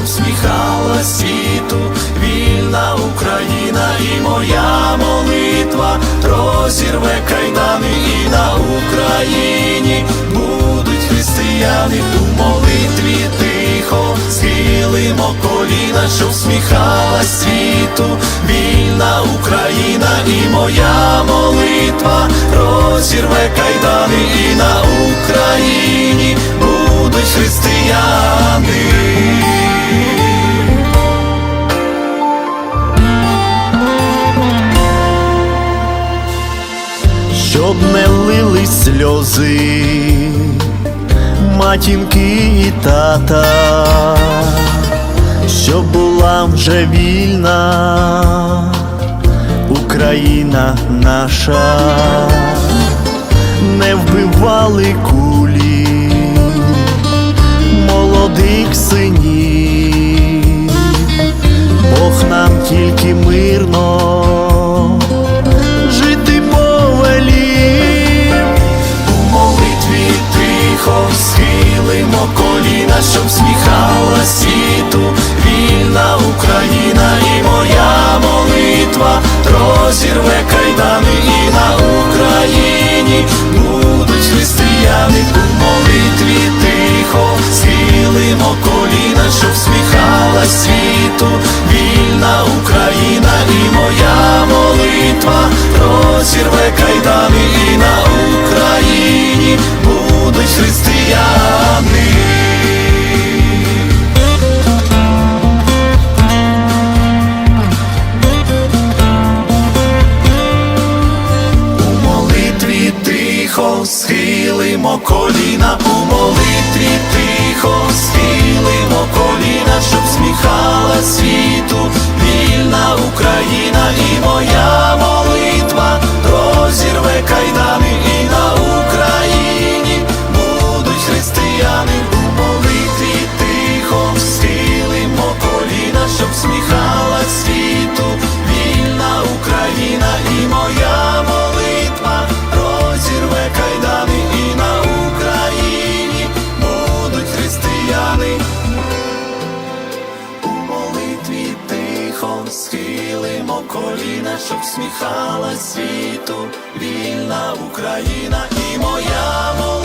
коліна, щоб сміхала світу, вільна Україна і моя молитва. Розірве кайдани і на Україні. Будуть християни у молитві тихо. Схилимо коліна, щоб сміхала світу, вільна Україна і моя молитва. Розірве кайдани і на Україні. Будуть християни. Щоб не лили сльози. Матінки і тата, щоб була вже вільна. Україна наша, не вбивали кулі. Молодих синів, розірве кайдани і на Україні будуть християни у молитві тихо схилимо коліна, щоб сміхала світу, коліна, Схиляємо коліна, щоб сміхала світу, вільна Україна і моя мова.